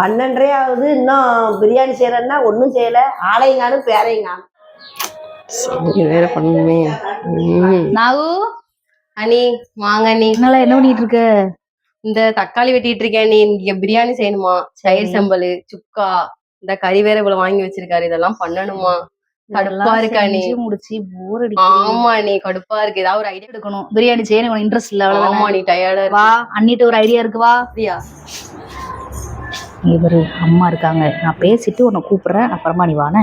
பன்னெண்டரை ஆகுது. இன்னும் பிரியாணி செய்யறேன்னா ஒன்றும் செய்யல. காணும் இது வேற பண்ணணுமே. ம். நாகு? அண்ணி வாங்க என்னல என்ன பண்ணிட்டு இருக்க? இந்த தக்காளி வெட்டிட்டு இருக்கேன் நீ இங்க பிரியாணி செய்யணுமா? தயிர் சம்பல் சுக்கா இந்த கறி வேற இவ்வளவு வாங்கி வச்சிருக்காரு. இதெல்லாம் பண்ணணுமா? கடுப்பா இருக்கா நீ முடிச்சு போர் அடிக்குது. ஆமா நீ கடுப்பா இருக்கு. ஏதாவது ஒரு ஐடியா எடுக்கணும். பிரியாணி செய்ய உனக்கு இன்ட்ரெஸ்ட் இல்ல ஆமா அவ்வளவுதானே நீ டயர்டா வா அண்ணிட்ட ஒரு ஐடியா இருக்கு வா. இருக்கியா இவரு அம்மா இருக்காங்க. நான் பேசிட்டு உன்னை கூப்பிடுறேன். அப்புறமா நீ வானே.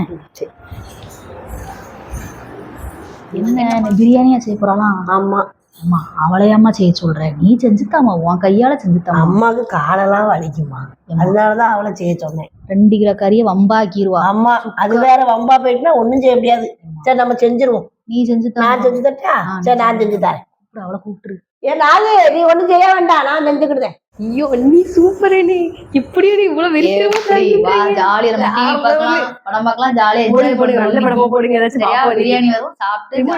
என்ன நீ பிரியாணியா செய்ய போறாளாம் ஆமா. அம்மா அவளையாம்மா செய்ய சொல்றேன். நீ செஞ்சுத்தாம்மா. உன் கையால செஞ்சுத்தாம்மா. அம்மாவுக்கு காலெல்லாம் வலிக்குமா அதனாலதான் அவளை செய்ய சொன்னேன். ரெண்டு கிலோ கறியை வம்பாக்கிடுவா அம்மா அது வேற வம்பா போயிட்டுனா ஒண்ணும் செய்ய முடியாது. சரி நம்ம செஞ்சிருவோம். நீ செஞ்சுத்தா? நான் செஞ்சு தட்டா சரி நான் செஞ்சு தரேன். அவளை கூப்பிட்டுரு. ஏ நாகு நீ ஒண்ணும் செய்ய வேண்டாம். நான் செஞ்சுக்கிட்டேன் ஐயோ நீ சூப்பர் நீ இப்படி நீ இவ்வளவு எப்படி? வா ஜாலியா நம்ம டிவி பார்க்கலாம். படம் பார்க்கலாம் ஜாலியா என்ஜாய் போடுங்க நல்ல படமா போடுங்க ஏதாச்சும் பாப்போம். பிரியாணி வரும் சாப்பிட்டு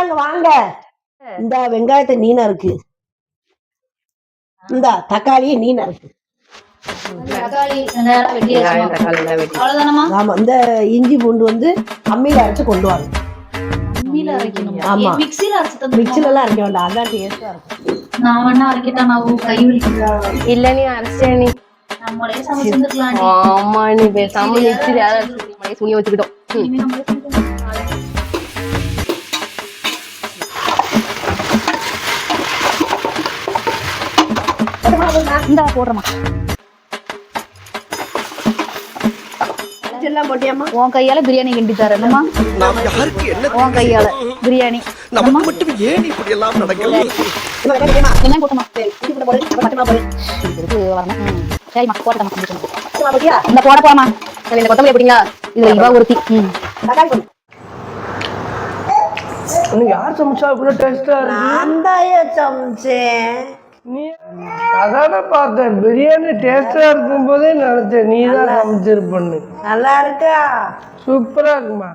அங்க வாங்க. இந்த வெங்காயத்தை நீனா இருக்கு. இந்த தக்காளி நீனா இருக்கு. ஆமா இந்த இஞ்சி பூண்டு வந்து அம்மியில அரைச்சு கொண்டு வாங்க. அம்மியில அரைக்கணும்? ஆமா. மிக்ஸில அரைச்சு மிக்சில எல்லாம் அரைக்க வேண்டாம். அதான் டேஸ்டா இருக்கும். நான் வேணா அரைக்கிட்டா நான் கை வலிக்குதா. இல்ல நீ அரைச்சே நீ. நம்மளே சமைச்சிருந்துக்கலாம் ஆமா நீ பேசாம யாராவது நம்மளே துணி வச்சுக்கிட்டோம். இந்தா போடுறமா உன் கையால பிரியாணி கிண்டி என்ன உன் கையால பிரியாணி. நமக்கு மட்டும் ஏன் இப்படி எல்லாம் நடக்கிறது. சரிம்மா போட்டமா? இந்த போட போமா சரி, இந்த கொத்தமல்லி எப்படிங்களா இதுல இவ ஒருத்தி யார் சமைச்சா இவ்வளோ டேஸ்டா இருக்கு? நான் தான் சமைச்சேன். நீ அதான பார்த்தேன். பிரியாணி டேஸ்டா இருக்கும் போதே நினைச்சேன். நீ தான் சமைச்சிருப்பண்ணு நல்லா இருக்கா? சூப்பரா இருக்குமா?